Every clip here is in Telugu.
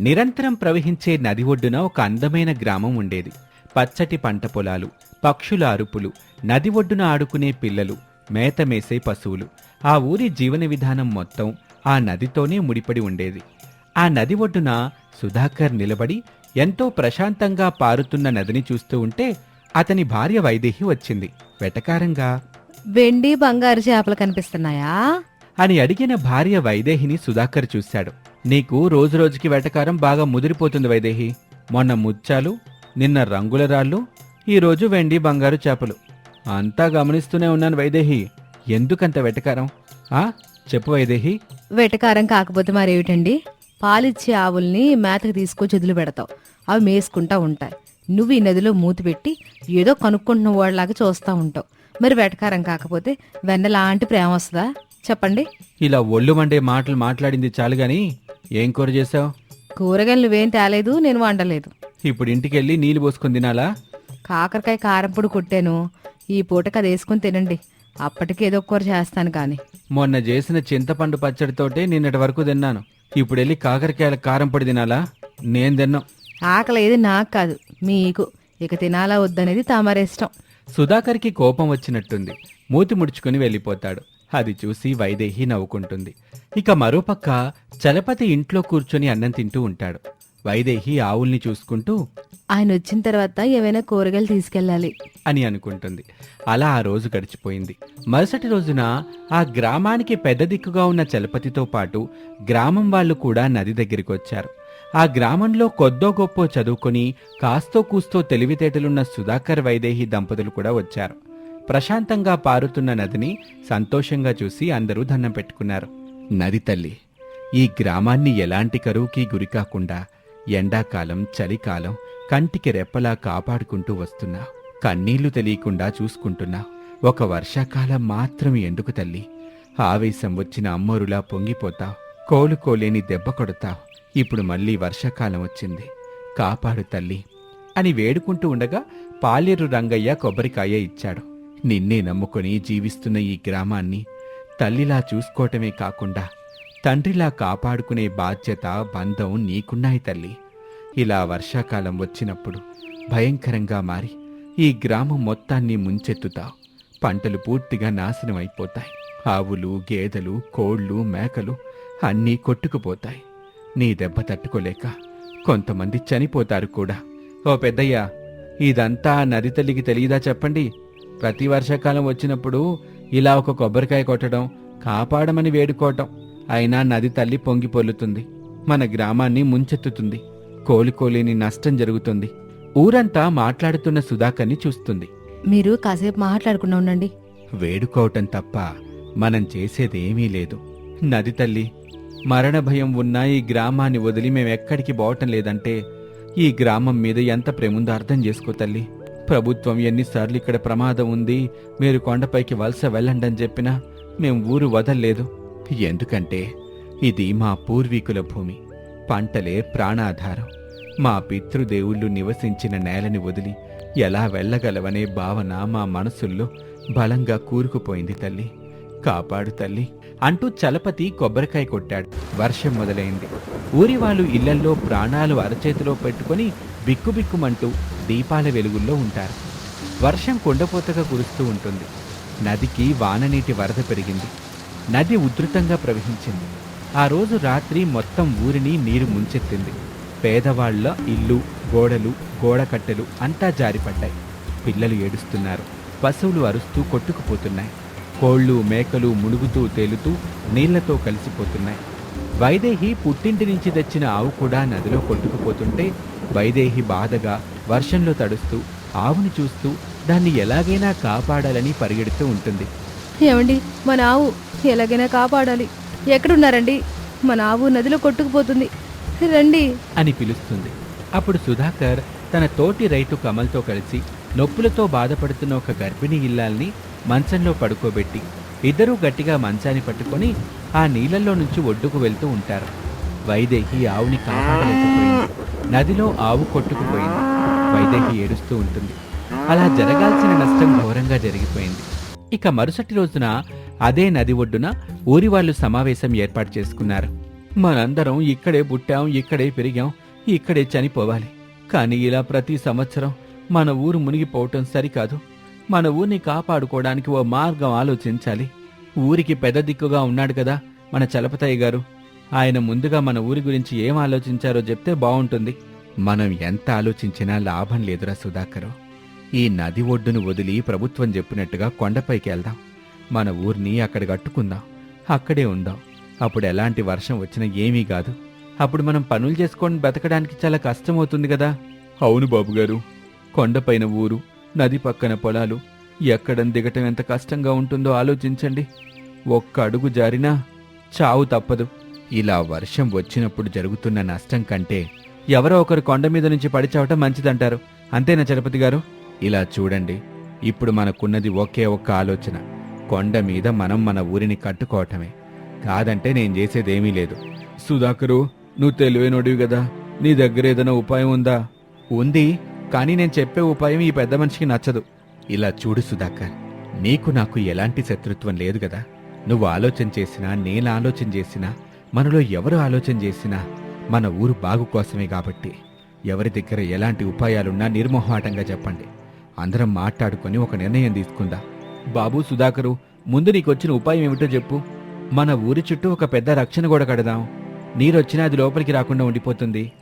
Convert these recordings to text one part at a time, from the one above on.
నిరంతరం ప్రవహించే నది ఒడ్డున ఒక అందమైన గ్రామం ఉండేది. పచ్చటి పంట పొలాలు పక్షుల అరుపులు నది ఒడ్డున ఆడుకునే పిల్లలు మేతమేసే పశువులు. ఆ ఊరి జీవన విధానం మొత్తం ఆ నదితోనే ముడిపడి ఉండేది. ఆ నది ఒడ్డున సుధాకర్ నిలబడి ఎంతో ప్రశాంతంగా పారుతున్న నదిని చూస్తూ ఉంటే అతని భార్య వైదేహి వచ్చింది. వెటకారంగా వెండి బంగారు చేపలు కనిపిస్తున్నాయా? అని అడిగిన భార్య వైదేహిని సుధాకర్ చూశాడు. నీకు రోజురోజుకి వెటకారం బాగా ముదిరిపోతుంది వైదేహి. మొన్న ముత్యాలు నిన్న రంగుల రాళ్ళు ఈరోజు వెండి బంగారు చేపలు. అంతా గమనిస్తూనే ఉన్నాను వైదేహి. ఎందుకంత వెటకారం? ఆ? చెప్పు వైదేహి. వెటకారం కాకపోతే మరేమిటండి? పాలిచ్చే ఆవుల్ని మేతకు తీసుకొచ్చి వదిలి పెడతావు. అవి మేసుకుంటా ఉంటాయి. నువ్వు ఈ నదిలో మూతి పెట్టి ఏదో కనుక్కుంటున్న వాళ్ళలాగా చూస్తూ ఉంటావు. మరి వెటకారం కాకపోతే వెన్నలాంటి ప్రేమ వస్తుందా? చెప్పండి. ఇలా ఒళ్ళు మండే మాటలు మాట్లాడింది చాలు గాని ఏం కూర చేసావు కూరగాయలు నువ్వేం తేలేదు నేను వండలేదు. ఇప్పుడు ఇంటికెళ్ళి నీళ్ళు పోసుకొని తినాలా? కాకరకాయ కారంపొడి కొట్టాను. ఈ పూటకి అది వేసుకుని తినండి. అప్పటికి ఏదో ఒక కూర చేస్తాను కానీ మొన్న చేసిన చింతపండు పచ్చడితోటే నిన్నటి వరకు తిన్నాను. ఇప్పుడు వెళ్ళి కాకరకాయల కారం పొడి తినాలా? నేను తిన్నాం. ఆకలి ఏది నాకు కాదు మీకు. ఇక తినాలా వద్దనేది తమరిష్టం. సుధాకర్కి కోపం వచ్చినట్టుంది. మూతి ముడుచుకుని వెళ్ళిపోతాడు. అది చూసి వైదేహి నవ్వుకుంటుంది. ఇక మరోపక్క చలపతి ఇంట్లో కూర్చొని అన్నం తింటూ ఉంటాడు. వైదేహి ఆవుల్ని చూసుకుంటూ ఆయన వచ్చిన తర్వాత ఏవైనా కూరగాయలు తీసుకెళ్ళాలి. అని అనుకుంటుంది. అలా ఆ రోజు గడిచిపోయింది. మరుసటి రోజున ఆ గ్రామానికి పెద్ద దిక్కుగా ఉన్న చలపతితో పాటు గ్రామం వాళ్ళు కూడా నది దగ్గరికి వచ్చారు. ఆ గ్రామంలో కొద్దో గొప్పో చదువుకొని కాస్తో కూస్తో తెలివితేటలున్న సుధాకర్ వైదేహి దంపతులు కూడా వచ్చారు. ప్రశాంతంగా పారుతున్న నదిని సంతోషంగా చూసి అందరూ దండం పెట్టుకున్నారు. నది తల్లి ఈ గ్రామాన్ని ఎలాంటి కరువుకి గురికాకుండా ఎండాకాలం చలికాలం కంటికి రెప్పలా కాపాడుకుంటూ వస్తున్నా. కన్నీళ్ళు తెలియకుండా చూసుకుంటున్నా. ఒక వర్షాకాలం మాత్రం ఎందుకు తల్లి? ఆవేశం వచ్చిన అమ్మోరులా పొంగిపోతావు కోలుకోలేని దెబ్బ కొడతావు ఇప్పుడు మళ్ళీ వర్షాకాలం వచ్చింది. కాపాడు తల్లి అని వేడుకుంటూ ఉండగా పాలేరు రంగయ్య కొబ్బరికాయ ఇచ్చాడు. నిన్నే నమ్ముకొని జీవిస్తున్న ఈ గ్రామాన్ని తల్లిలా చూసుకోవటమే కాకుండా తండ్రిలా కాపాడుకునే బాధ్యత బంధం నీకున్నాయి తల్లి. ఇలా వర్షాకాలం వచ్చినప్పుడు భయంకరంగా మారి ఈ గ్రామం మొత్తాన్ని ముంచెత్తుతావు. పంటలు పూర్తిగా నాశనం అయిపోతాయి ఆవులు గేదెలు కోళ్ళు మేకలు అన్నీ కొట్టుకుపోతాయి. నీ దెబ్బ తట్టుకోలేక కొంతమంది చనిపోతారు కూడా. ఓ పెద్దయ్యా ఇదంతా నది తల్లికి తెలియదా చెప్పండి? ప్రతి వర్షాకాలం వచ్చినప్పుడు ఇలా ఒక కొబ్బరికాయ కొట్టడం కాపాడమని వేడుకోవటం. అయినా నది తల్లి పొంగి పొల్లుతుంది మన గ్రామాన్ని ముంచెత్తుతుంది. కోలుకోలేని నష్టం జరుగుతుంది. ఊరంతా మాట్లాడుతున్న సుధాకర్ని చూస్తుంది. మీరు కాసేపు మాట్లాడుకున్నా ఉండండి. వేడుకోవటం తప్ప మనం చేసేదేమీ లేదు. నది తల్లి మరణ భయం ఉన్న ఈ గ్రామాన్ని వదిలి మేమెక్కడికి పోవటం లేదంటే ఈ గ్రామం మీద ఎంత ప్రేముందో అర్థం చేసుకో తల్లి. ప్రభుత్వం ఎన్నిసార్లు ఇక్కడ ప్రమాదం ఉంది. మీరు కొండపైకి వలస వెళ్ళండి అని చెప్పినా మేము ఊరు వదల్లేదు. ఎందుకంటే ఇది మా పూర్వీకుల భూమి. పంటలే ప్రాణాధారం. మా పితృదేవుళ్ళు నివసించిన నేలని వదిలి ఎలా వెళ్ళగలవనే భావన మా మనసుల్లో బలంగా కూరుకుపోయింది తల్లి. కాపాడు తల్లి. అంటూ చలపతి కొబ్బరికాయ కొట్టాడు. వర్షం మొదలైంది. ఊరి వాళ్ళు ఇళ్ళల్లో ప్రాణాలు అరచేతిలో పెట్టుకొని బిక్కుబిక్కుమంటూ దీపాల వెలుగుల్లో ఉంటారు. వర్షం కొండపోతగా కురుస్తూ ఉంటుంది. నదికి వాననీటి వరద పెరిగింది. నది ఉధృతంగా ప్రవహించింది. ఆ రోజు రాత్రి మొత్తం ఊరిని నీరు ముంచెత్తింది. పేదవాళ్ళ ఇల్లు గోడలు గోడకట్టెలు అంతా జారిపడ్డాయి. పిల్లలు ఏడుస్తున్నారు. పశువులు అరుస్తూ కొట్టుకుపోతున్నాయి. కోళ్ళు మేకలు మునుగుతూ తేలుతూ నీళ్ళతో కలిసిపోతున్నాయి. వైదేహి పుట్టింటి నుంచి తెచ్చిన ఆవు కూడా నదిలో కొట్టుకుపోతుంటే వైదేహి బాధగా వర్షంలో తడుస్తూ ఆవుని చూస్తూ దాన్ని ఎలాగైనా కాపాడాలని పరిగెడుతూ ఉంటుంది. ఏమండి మన ఆవు ఎలాగైనా కాపాడాలి. ఎక్కడున్నారండి? మన ఆవు నదిలో కొట్టుకుపోతుంది. రండి. అని పిలుస్తుంది. అప్పుడు సుధాకర్ తన తోటి రైతు కమల్తో కలిసి నొప్పులతో బాధపడుతున్న ఒక గర్భిణీ ఇల్లాల్ని మంచంలో పడుకోబెట్టి ఇద్దరూ గట్టిగా మంచాన్ని పట్టుకొని ఆ నీళ్ళల్లో నుంచి ఒడ్డుకు వెళ్తూ ఉంటారు. వైదేహి ఆవుని కాపాడలేకపోయింది. నదిలో ఆవు కొట్టుకుపోయింది. వైదేహి ఏడుస్తూ ఉంటుంది. అలా జరగాల్సిన నష్టం ఘోరంగా జరిగిపోయింది. ఇక మరుసటి రోజున అదే నది ఒడ్డున ఊరి వాళ్ళు సమావేశం ఏర్పాటు చేసుకున్నారు. మనందరం ఇక్కడే పుట్టాం ఇక్కడే పెరిగాం ఇక్కడే చనిపోవాలి. కానీ ఇలా ప్రతి సంవత్సరం మన ఊరు మునిగిపోవటం సరికాదు. మన ఊరిని కాపాడుకోవడానికి ఓ మార్గం ఆలోచించాలి. ఊరికి పెద్ద దిక్కుగా ఉన్నాడు కదా మన చలపతయ్య గారు. ఆయన ముందుగా మన ఊరి గురించి ఏం ఆలోచించారో చెప్తే బాగుంటుంది. మనం ఎంత ఆలోచించినా లాభం లేదురా సుధాకరు. ఈ నది ఒడ్డును వదిలి ప్రభుత్వం చెప్పినట్టుగా కొండపైకి వెళ్దాం. మన ఊరిని అక్కడ కట్టుకుందాం. అక్కడే ఉందాం. అప్పుడు ఎలాంటి వర్షం వచ్చినా ఏమీ కాదు. అప్పుడు మనం పనులు చేసుకొని బతకడానికి చాలా కష్టమవుతుంది కదా. అవును బాబు గారు కొండపైన ఊరు నది పక్కన పొలాలు. ఎక్కడం దిగటం ఎంత కష్టంగా ఉంటుందో ఆలోచించండి. ఒక్క అడుగు జారినా చావు తప్పదు. ఇలా వర్షం వచ్చినప్పుడు జరుగుతున్న నష్టం కంటే ఎవరో ఒకరు కొండ మీద నుంచి పడిచావటం మంచిదంటారు. అంతేనా చలపతి గారు? ఇలా చూడండి. ఇప్పుడు మనకున్నది ఒకే ఒక్క ఆలోచన. కొండ మీద మనం మన ఊరిని కట్టుకోవటమే. కాదంటే నేను చేసేదేమీ లేదు. సుధాకరు నువ్వు తెలివైనడివి కదా. నీ దగ్గర ఏదైనా ఉపాయం ఉందా? ఉంది. కానీ నేను చెప్పే ఉపాయం ఈ పెద్ద మనిషికి నచ్చదు. ఇలా చూడు సుధాకర్ నీకు నాకు ఎలాంటి శత్రుత్వం లేదు కదా. నువ్వు ఆలోచన చేసినా నేను ఆలోచన చేసినా మనలో ఎవరు ఆలోచన చేసినా మన ఊరు బాగు కోసమే కాబట్టి. ఎవరి దగ్గర ఎలాంటి ఉపాయాలున్నా నిర్మోహాటంగా చెప్పండి. అందరం మాట్లాడుకొని ఒక నిర్ణయం తీసుకుందాం. బాబు సుధాకరు ముందు నీకొచ్చిన ఉపాయం ఏమిటో చెప్పు. మన ఊరి చుట్టూ ఒక పెద్ద రక్షణ గోడ కడదాం. నీరొచ్చినా అది లోపలికి రాకుండా ఉండిపోతుంది.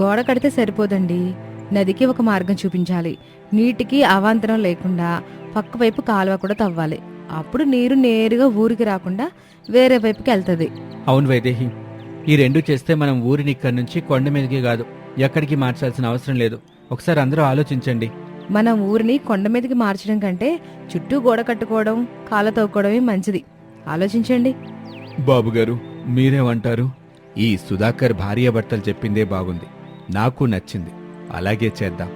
గోడ కడితే సరిపోదండి. నదికి ఒక మార్గం చూపించాలి. నీటికి అవాంతరం లేకుండా పక్క వైపు కాలువ కూడా తవ్వాలి. అప్పుడు నీరు నేరుగా ఊరికి రాకుండా వేరే వైపుకి వెళ్తది. అవును వైదేహి ఈ రెండు చేస్తే మనం ఊరిని ఇక్కడి నుంచి కొండ మీదకి కాదు ఎక్కడికి మార్చాల్సిన అవసరం లేదు. ఒకసారి అందరూ ఆలోచించండి. మనం ఊరిని కొండ మీదకి మార్చడం కంటే చుట్టూ గోడ కట్టుకోవడం కాల తవ్వుకోవడమే మంచిది. ఆలోచించండి. బాబుగారు మీరేమంటారు? ఈ సుధాకర్ భార్యాభర్తలు చెప్పిందే బాగుంది. నాకు నచ్చింది. అలాగే చేద్దాం.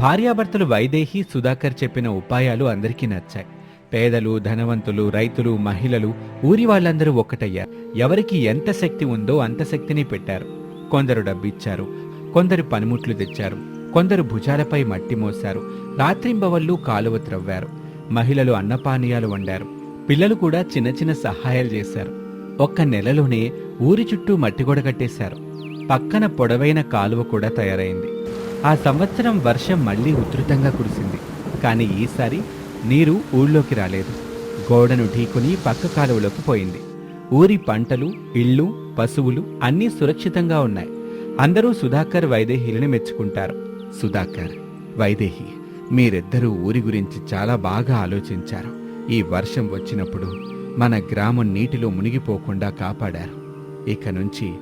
భార్యాభర్తలు వైదేహి సుధాకర్ చెప్పిన ఉపాయాలు అందరికీ నచ్చాయి. పేదలు ధనవంతులు రైతులు మహిళలు ఊరి వాళ్ళందరూ ఒక్కటయ్యారు. ఎవరికి ఎంత శక్తి ఉందో అంత శక్తిని పెట్టారు. కొందరు డబ్బిచ్చారు. కొందరు పనిముట్లు తెచ్చారు. కొందరు భుజాలపై మట్టి మోశారు. రాత్రింబవళ్ళు కాలువ త్రవ్వారు. మహిళలు అన్నపానీయాలు వండారు. పిల్లలు కూడా చిన్న చిన్న సహాయాలు చేశారు. ఒక్క నెలలోనే ఊరి చుట్టూ మట్టిగొడ కట్టేశారు. పక్కన పొడవైన కాలువ కూడా తయారైంది. ఆ సంవత్సరం వర్షం మళ్ళీ ఉధృతంగా కురిసింది. కానీ ఈసారి నీరు ఊళ్ళోకి రాలేదు. గోడను ఢీకొని పక్క కాలువలోకి పోయింది. ఊరి పంటలు ఇళ్ళు పశువులు అన్నీ సురక్షితంగా ఉన్నాయి. అందరూ సుధాకర్ వైదేహిలని మెచ్చుకుంటారు. సుధాకర్ వైదేహి మీరిద్దరూ ఊరి గురించి చాలా బాగా ఆలోచించారు. ఈ వర్షం వచ్చినప్పుడు మన గ్రామం నీటిలో మునిగిపోకుండా కాపాడారు. ఇక నుంచి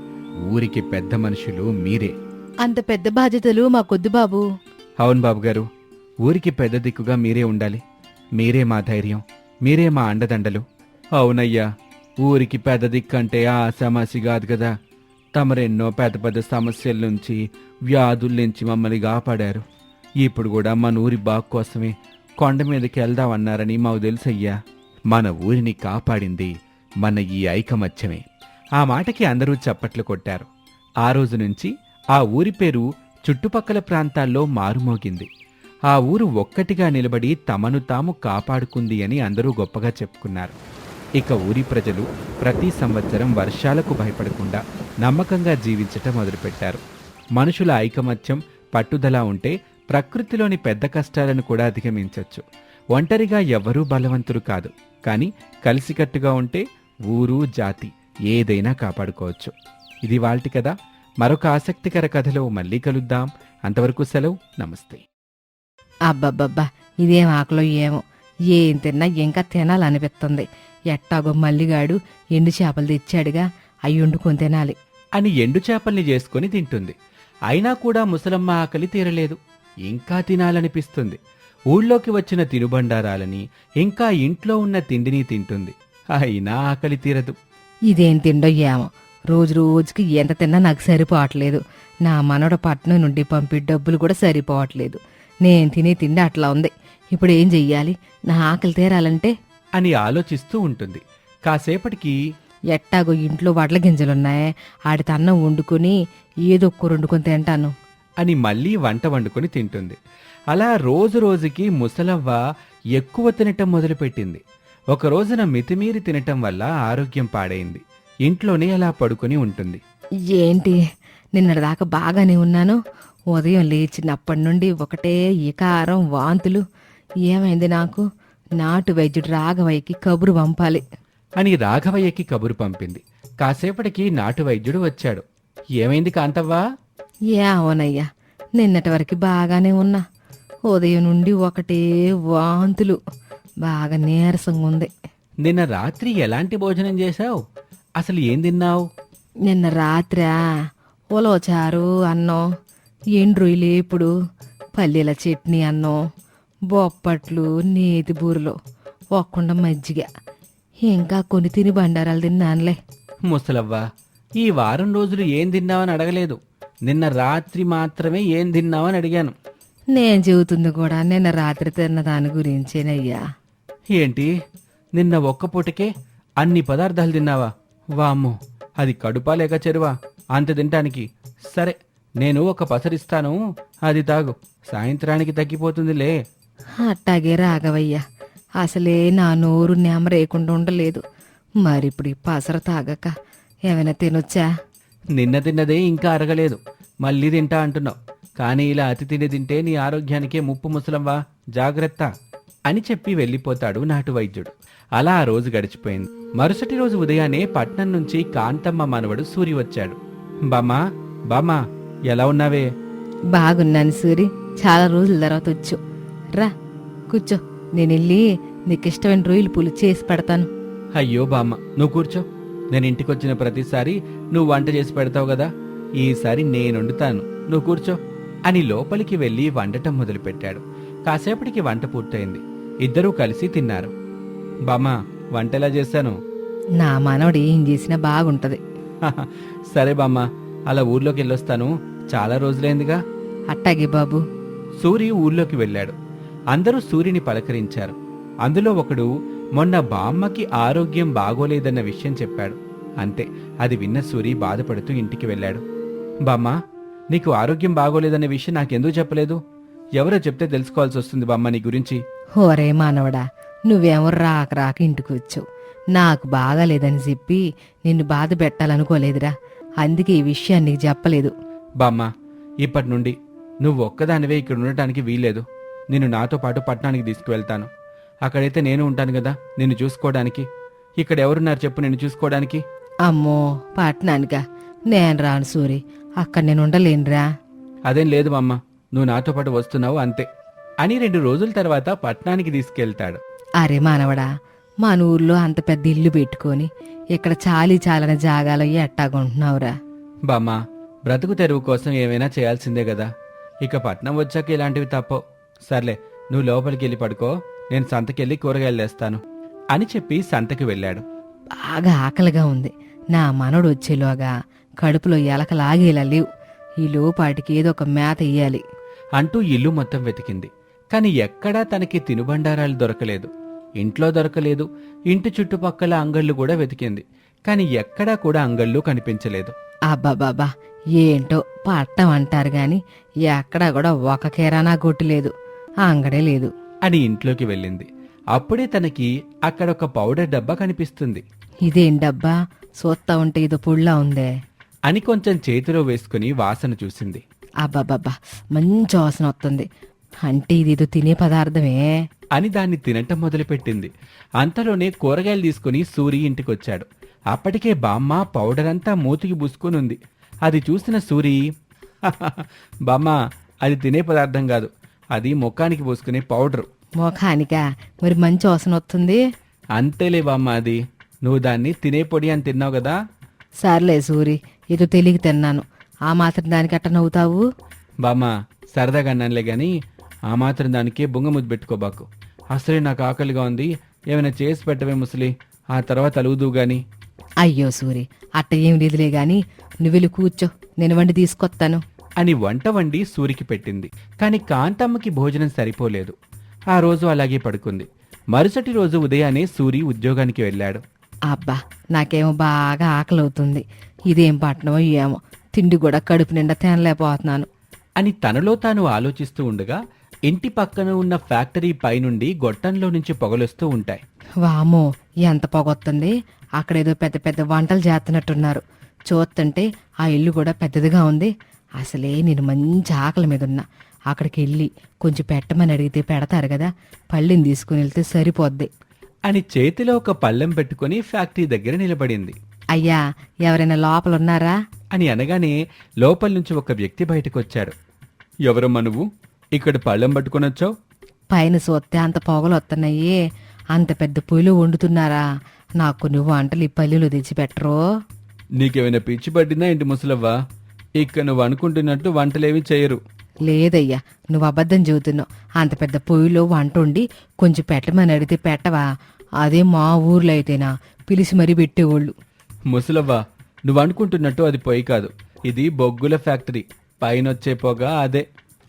ఊరికి పెద్ద మనుషులు మీరే. అంత పెద్ద బాధ్యతలు మాకొద్దు బాబు. అవును బాబుగారు ఊరికి పెద్ద దిక్కుగా మీరే ఉండాలి. మీరే మా ధైర్యం మీరే మా అండదండలు. అవునయ్యా ఊరికి పెద్ద దిక్కు అంటే ఆ సమస్య కాదు కదా. తమరెన్నో పెద్ద పెద్ద సమస్యల నుంచి వ్యాధుల నుంచి మమ్మల్ని కాపాడారు. ఇప్పుడు కూడా మన ఊరి బాగు కోసమే కొండ మీదకి వెళ్దామన్నారని మాకు తెలుసయ్యా. మన ఊరిని కాపాడింది మన ఈ ఐకమత్యమే. ఆ మాటకి అందరూ చప్పట్లు కొట్టారు. ఆ రోజు నుంచి ఆ ఊరి పేరు చుట్టుపక్కల ప్రాంతాల్లో మారుమోగింది. ఆ ఊరు ఒక్కటిగా నిలబడి తమను తాము కాపాడుకుంది అని అందరూ గొప్పగా చెప్పుకున్నారు. ఇక ఊరి ప్రజలు ప్రతి సంవత్సరం వర్షాలకు భయపడకుండా నమ్మకంగా జీవించటం మొదలుపెట్టారు. మనుషుల ఐకమత్యం పట్టుదల ఉంటే ప్రకృతిలోని పెద్ద కష్టాలను కూడా అధిగమించవచ్చు ఒంటరిగా ఎవ్వరూ బలవంతులు కాదు. కానీ కలిసికట్టుగా ఉంటే ఊరు జాతి ఏదైనా కాపాడుకోవచ్చు. ఇది వాళ్ళ కదా మరొక ఆసక్తికర కథలో మళ్ళీ కలుద్దాం. అంతవరకు సెలవు నమస్తే. అబ్బబ్బబ్బా ఇదేం ఆకలో ఏమో. ఏం తిన్నా ఇంకా తినాలనిపిస్తుంది. ఎట్టాగో మల్లిగాడు ఎండు చేపలు తెచ్చాడుగా అవి వండుకొని తినాలి. అని ఎండు చేపల్ని చేసుకుని తింటుంది. అయినా కూడా ముసలమ్మ ఆకలి తీరలేదు. ఇంకా తినాలనిపిస్తుంది. ఊళ్ళోకి వచ్చిన తినుబండారాలని ఇంకా ఇంట్లో ఉన్న తిండిని తింటుంది. అయినా ఆకలి తీరదు. ఇదేం తిండో ఏమో. రోజు రోజుకి ఎంత తిన్నా నాకు సరిపోవట్లేదు. నా మనవడ పట్నం నుండి పంపి డబ్బులు కూడా సరిపోవట్లేదు. నేను తినే తిండి అట్లా ఉంది. ఇప్పుడు ఏం చెయ్యాలి? నా ఆకలి తీరాలంటే? అని ఆలోచిస్తూ ఉంటుంది. కాసేపటికి ఎట్టాగో ఇంట్లో వడ్ల గింజలున్నాయి. ఆడితే అన్నం వండుకొని ఏదో ఒక్క వండుకొని తింటాను. అని మళ్ళీ వంట వండుకొని తింటుంది. అలా రోజు రోజుకి ముసలవ్వ ఎక్కువ తినటం మొదలుపెట్టింది. ఒక రోజున మితిమీరి తినటం వల్ల ఆరోగ్యం పాడైంది. ఇంట్లోనే అలా పడుకొని ఉంటుంది. ఏంటి? నిన్నటిదాకా బాగానే ఉన్నాను. ఉదయం లేచినప్పటి నుండి ఒకటే ఇకారం వాంతులు. ఏమైంది నాకు? నాటు వైద్యుడు రాఘవయ్యకి కబురు పంపాలి. అని రాఘవయ్యకి కబురు పంపింది. కాసేపటికి నాటు వైద్యుడు వచ్చాడు. ఏమైంది కాంతవ్వా? ఏమోనయ్యా నిన్నటి వరకు బాగానే ఉన్నా. ఉదయం నుండి ఒకటే వాంతులు. బాగా నీరసంగా ఉంది నిన్న రాత్రి ఎలాంటి భోజనం చేశావు? అసలు ఏం తిన్నావు? నిన్న రాత్రా ఉలవచారు అన్నం. ఎండ్రుయి లేపుడు పల్లీల చట్నీ అన్నం. బొప్పట్లు నేతి బూరెలు ఒక్కుండా మజ్జిగ. ఇంకా కొన్ని తిని బండారాలు తిన్నానులే. ముసలవ్వ ఈ వారం రోజులు ఏం తిన్నావని అడగలేదు. నిన్న రాత్రి మాత్రమే ఏం తిన్నావని అడిగాను. నేను చెబుతుంది కూడా నిన్న రాత్రి తిన్న దాని గురించేనయ్యా. ఏంటి? నిన్న ఒక్క పూటకే అన్ని పదార్థాలు తిన్నావా? వామ్మో అది కడుపా లేక చెరువా? అంత తినటానికి. సరే నేను ఒక పసరిస్తాను. అది తాగు. సాయంత్రానికి తగ్గిపోతుందిలే. అట్టాగే రాఘవయ్య. అసలే నా నోరు నెమరేయకుండా ఉండలేదు. మరిప్పుడు ఈ పసర తాగక ఏమైనా తినొచ్చా? నిన్న తిన్నదే ఇంకా అరగలేదు. మళ్ళీ తింటా అంటున్నావు. కానీ ఇలా అతి తిని తింటే నీ ఆరోగ్యానికే ముప్పు ముసలంవా? జాగ్రత్త అని చెప్పి వెళ్ళిపోతాడు నాటు వైద్యుడు. అలా ఆ రోజు గడిచిపోయింది. మరుసటి రోజు ఉదయాన్నే పట్నం నుంచి కాంతమ్మ మనవడు సూరి వచ్చాడు. బామ్మా బామ్మా ఎలా ఉన్నావే? బాగున్నాను సూరి. చాలా రోజుల తర్వాత వచ్చు. రా కూర్చో. నేను వెళ్ళి నీకు ఇష్టమైన రొయ్యలు పూలు చేసి పెడతాను. అయ్యో బామ్మ నువ్వు కూర్చో. నేను ఇంటికి వచ్చిన ప్రతిసారి నువ్వు వంట చేసి పెడతావు కదా. ఈసారి నేను వండుతాను. నువ్వు కూర్చో. అని లోపలికి వెళ్ళి వండటం మొదలుపెట్టాడు. కాసేపటికి వంట పూర్తయింది. ఇద్దరూ కలిసి తిన్నారు. బామ్మ వంట ఎలా చేశాను? నా మనవడు ఏం చేసినా బాగుంటది. సరే బామ్మ అలా ఊర్లోకి వెళ్ళొస్తాను. చాలా రోజులైందిగా. అట్టాగే బాబు. సూరి ఊర్లోకి వెళ్ళాడు. అందరూ సూరిని పలకరించారు. అందులో ఒకడు మొన్న బామ్మకి ఆరోగ్యం బాగోలేదన్న విషయం చెప్పాడు. అంతే అది విన్న సూరి బాధపడుతూ ఇంటికి వెళ్ళాడు. బామ్మ నీకు ఆరోగ్యం బాగోలేదన్న విషయం నాకెందుకు చెప్పలేదు? ఎవరో చెప్తే తెలుసుకోవాల్సి వస్తుంది బామ్మ నీ గురించి. ఓరే మానవడా నువ్వేమో రాక రాక ఇంటికి వచ్చావు. నాకు బాగాలేదని చెప్పి నిన్ను బాధ పెట్టాలనుకోలేదురా. అందుకే ఈ విషయాన్ని నీకు చెప్పలేదు. బామ్మ ఇప్పటి నుండి నువ్వు ఒక్కదానివే ఇక్కడ ఉండటానికి వీల్లేదు. నిన్ను నాతో పాటు పట్టణానికి తీసుకువెళ్తాను. అక్కడైతే నేను ఉంటాను కదా నిన్ను చూసుకోవడానికి. ఇక్కడ ఎవరున్నారు చెప్పు నిన్ను చూసుకోవడానికి? అమ్మో పట్నానికా నేను రాను సూరి అక్కడ నేను ఉండలేనురా. అదేం లేదు మామ్మ నువ్వు నాతో పాటు వస్తున్నావు అంతే. అని రెండు రోజుల తర్వాత పట్నానికి తీసుకెళ్తాడు. అరే మానవడా మన ఊర్లో అంత పెద్ద ఇల్లు పెట్టుకొని ఇక్కడ చాలీ చాలని జాగాలో ఎట్టాగుంటున్నావురా బామ్మ బ్రతుకు తెరువు కోసం ఏమైనా చేయాల్సిందే కదా. ఇక పట్నం వచ్చాక ఇలాంటివి తప్పవు. సర్లే నువ్వు లోపలికి వెళ్ళి పడుకో నేను సంతకెళ్ళి కూరగాయలు తెస్తాను అని చెప్పి సంతకి వెళ్ళాడు. బాగా ఆకలిగా ఉంది. నా మనడు వచ్చేలోగా కడుపులో ఎలకలాగేలా లేవు. ఈ లోపాటికి ఏదో ఒక మేత ఇయ్యాలి. అంటూ ఇల్లు మొత్తం వెతికింది. కాని ఎక్కడా తనకి తినుబండారాలు దొరకలేదు. ఇంట్లో దొరకలేదు. ఇంటి చుట్టుపక్కల అంగళ్ళు కూడా వెతికింది. కాని ఎక్కడా కూడా అంగళ్ళు కనిపించలేదు. అబ్బాబాబా ఏంటో పట్టం అంటారు గాని ఎక్కడా కూడా ఒక కిరాణా కొట్టు లేదు. ఆ అంగడే లేదు. అని ఇంట్లోకి వెళ్ళింది. అప్పుడే తనకి అక్కడ ఒక పౌడర్ డబ్బా కనిపిస్తుంది. ఇదేం డబ్బా? సొత్తా ఉంటే ఇదో పుళ్ళా ఉందే. అని కొంచెం చేతిలో వేసుకుని వాసన చూసింది. అబ్బాబాబా మంచి వాసన వస్తుంది. అంటే ఇదేదో తినే పదార్థమే. అని దాన్ని తినటం మొదలుపెట్టింది. అంతలోనే కూరగాయలు తీసుకుని సూరి ఇంటికొచ్చాడు. అప్పటికే బామ్మ పౌడర్ అంతా మూతికి పూసుకుని ఉంది అది చూసిన సూరి బామ్మ అది తినే పదార్థం కాదు. అది ముఖానికి పూసుకునే పౌడర్ ముఖానికా? మరి మంచి వాసన వస్తుంది? అంతేలే బామ్మ అది. నువ్వు దాన్ని తినే పొడి అని తిన్నావు కదా. సర్లే సూరి ఏదో తెలియక తిన్నాను. ఆ మాత్రం దానికి అట్ట నవ్వుతావు? బామ్మ సరదాగా అన్నానులే గాని ఆ మాత్రం దానికి బొంగ ముద్దు పెట్టుకోబాకు అసలే నాకు ఆకలిగా ఉంది ఏమైనా చేసి పెట్టవే ముసలి. ఆ తర్వాత అలుగుదు గాని. అయ్యో సూరి అట్ట ఏం లేదులే గాని నువ్వు వెళ్ళి కూర్చో నేను వండి తీసుకొస్తాను. అని వంట వండి సూరికి పెట్టింది. కాని కాంతమ్మకి భోజనం సరిపోలేదు. ఆ రోజు అలాగే పడుకుంది. మరుసటి రోజు ఉదయాన్నే సూరి ఉద్యోగానికి వెళ్ళాడు. అబ్బా నాకేమో బాగా ఆకలి అవుతుంది ఇదేం పట్టణమో ఏమో. తిండి కూడా కడుపు నిండా తినలేకపోతున్నాను. అని తనలో తాను ఆలోచిస్తూ ఉండగా ఇంటి పక్కన ఉన్న ఫ్యాక్టరీ పైనుండి గొట్టంలో నుంచి పొగలొస్తూ ఉంటాయి. వామో ఎంత పొగొస్తుంది అక్కడేదో పెద్ద పెద్ద వంటలు చేస్తున్నట్టున్నారు. చూస్తుంటే ఆ ఇల్లు కూడా పెద్దదిగా ఉంది. అసలే నేను మంచి ఆకలి మీద ఉన్నా. అక్కడికి వెళ్ళి కొంచెం పెట్టమని అడిగితే పెడతారు కదా పళ్ళిని తీసుకుని వెళ్తే సరిపోద్ది. అని చేతిలో ఒక పళ్ళెం పెట్టుకుని ఫ్యాక్టరీ దగ్గర నిలబడింది. అయ్యా ఎవరైనా లోపల ఉన్నారా అని అనగానే లోపల నుంచి ఒక వ్యక్తి బయటకు వచ్చాడు ఎవరమ్మా నువ్వు? ఇక్కడ పళ్ళెం పట్టుకొనొచ్చావు పైన సోత్తే అంత పొగలు వస్తున్నాయి అంత పెద్ద పొయ్యిలో వండుతున్నారా? నాకు కొన్ని వంటలు ఈ పల్లెలో తెచ్చిపెట్టరు నీకేమైనా పిచ్చి పట్టిందా ఏంటి ముసలవ్వా? ఇక్కడ నువ్వు అనుకుంటున్నట్టు వంటలేవి చేయరు. లేదయ్యా నువ్వు అబద్ధం చెబుతున్నావు. అంత పెద్ద పొయ్యిలో వంట వండి కొంచెం పెట్టమని అడిగితే పెట్టవా? అదే మా ఊర్లో అయితేనా? పిలిచి మరీ పెట్టేవాళ్ళు. ముసలవ్వా నువ్వు అనుకుంటున్నట్టు అది పొయ్యి కాదు. ఇది బొగ్గుల ఫ్యాక్టరీ. పైన వచ్చే పొగ అదే.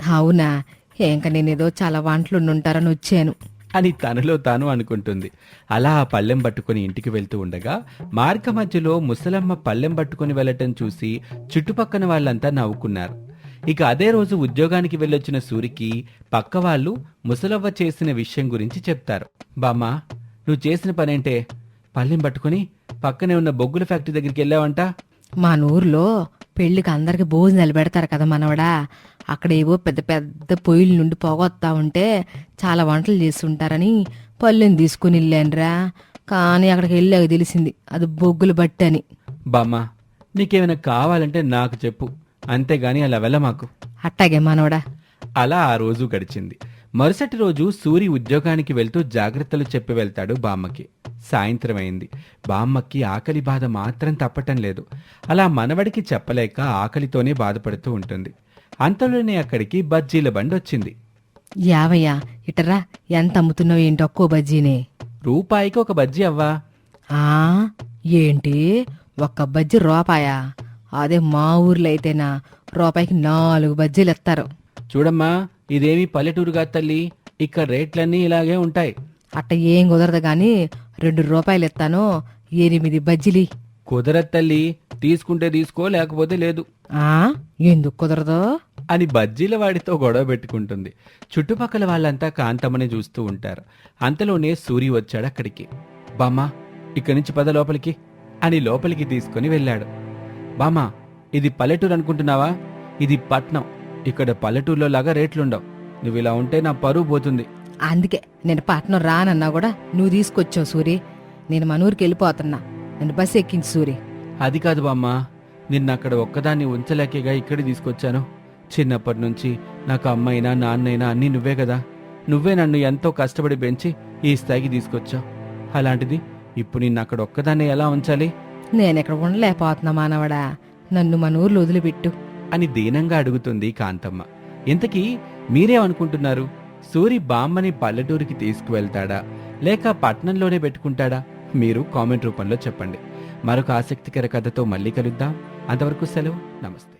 అవునా? ఇంకా నేనేదో చాలా వంటలు ఉంటారని వచ్చాను. అని తనలో తాను అనుకుంటుంది. అలా ఆ పళ్ళెం పట్టుకుని ఇంటికి వెళ్తూ ఉండగా మార్గ మధ్యలో ముసలమ్మ పళ్ళెం పట్టుకుని వెళ్ళటం చూసి చుట్టుపక్కన వాళ్ళంతా నవ్వుకున్నారు. ఇక అదే రోజు ఉద్యోగానికి వెళ్ళొచ్చిన సూరికి పక్క వాళ్ళు ముసలవ్వ చేసిన విషయం గురించి చెప్తారు. బామ్మా నువ్వు చేసిన పనేంటే? పళ్ళెం పట్టుకుని పక్కనే ఉన్న బొగ్గుల ఫ్యాక్టరీ దగ్గరికి వెళ్ళావంట? మా ఊర్లో పెళ్ళికి అందరికి భోజనాలు పెడతారు కదా మనవడా. అక్కడ ఏవో పెద్ద పెద్ద పొయ్యిల నుండి పొగొత్తా ఉంటే చాలా వంటలు చేస్తుంటారని పళ్ళెని తీసుకుని వెళ్ళానురా. కానీ అక్కడికి వెళ్ళాక తెలిసింది అది బొగ్గులు బట్టి అని. బామ్మా నీకేమైనా కావాలంటే నాకు చెప్పు. అంతేగాని అలా వెళ్ళ మాకు. అట్టాగే మనవడా. అలా ఆ రోజు గడిచింది. మరుసటి రోజు సూరి ఉద్యోగానికి వెళ్తూ జాగ్రత్తలు చెప్పి వెళ్తాడు బామ్మకి. సాయంత్రం అయింది. బామ్మకి ఆకలి బాధ మాత్రం తప్పటం లేదు. అలా మనవడికి చెప్పలేక ఆకలితోనే బాధపడుతూ ఉంటుంది. అంతలోనే అక్కడికి బజ్జీల బండి వచ్చింది. యావయ్యా ఇటరా ఎంత అమ్ముతున్నావు ఏంటి ఒక్కో బజ్జీనే. రూపాయికి ఒక బజ్జీ అవ్వా? ఆ ఏంటి? ఒక్క బజ్జీ రూపాయా? అదే మా ఊర్లో అయితేనా రూపాయికి నాలుగు బజ్జీలు ఇస్తారు. చూడమ్మా ఇదేమి పల్లెటూరుగా తల్లి? ఇక్కడ రేట్లన్నీ ఇలాగే ఉంటాయి. అట్ట ఏం కుదరదు గాని రెండు రూపాయలు ఇస్తాను. ఎనిమిది బజ్జీలి కుదరత్ తల్లి తీసుకుంటే తీసుకో లేకపోతే లేదు. ఆ? ఎందుకు కుదరదు? అని బజ్జీల వాడితో గొడవ పెట్టుకుంటుంది. చుట్టుపక్కల వాళ్ళంతా కాంతమ్మని చూస్తూ ఉంటారు. అంతలోనే సూరి వచ్చాడు అక్కడికి. బామ్మా ఇక్కడి నుంచి పద లోపలికి అని లోపలికి తీసుకుని వెళ్ళాడు. బామ్మా ఇది పల్లెటూరు అనుకుంటున్నావా? ఇది పట్నం. ఇక్కడ పల్లెటూరులో లాగా రేట్లుండవు. నువ్వు ఇలా ఉంటే నా పరువు పోతుంది. అందుకే నేను పట్నం రానన్నా కూడా నువ్వు తీసుకొచ్చావు సూరి. నేను మన ఊరికి వెళ్ళిపోతున్నా. నన్ను బస్సు ఎక్కించి సూరి. అది కాదు బామ్మా. నిన్న అక్కడ ఒక్కదాన్ని ఉంచలేకేగా ఇక్కడికి తీసుకొచ్చాను. చిన్నప్పటి నుంచి నాకు అమ్మైనా నాన్నైనా అన్నీ నువ్వే కదా. నువ్వే నన్ను ఎంతో కష్టపడి పెంచి ఈ స్థాయికి తీసుకొచ్చావు. అలాంటిది ఇప్పుడు నిన్ను అక్కడ ఒక్కదాన్ని ఎలా ఉంచాలి? నేను ఇక్కడ ఉండలేకపోతున్నా మానవడా. నన్ను మన ఊర్లో వదిలిపెట్టు. అని దీనంగా అడుగుతుంది కాంతమ్మ. ఇంతకీ మీరేమనుకుంటున్నారు? సూరి బామ్మని పల్లెటూరికి తీసుకువెళ్తాడా? లేక పట్నంలోనే పెట్టుకుంటాడా? మీరు కామెంట్ రూపంలో చెప్పండి. మరొక ఆసక్తికర కథతో మళ్ళీ కలుద్దాం. అంతవరకు సెలవు. నమస్తే.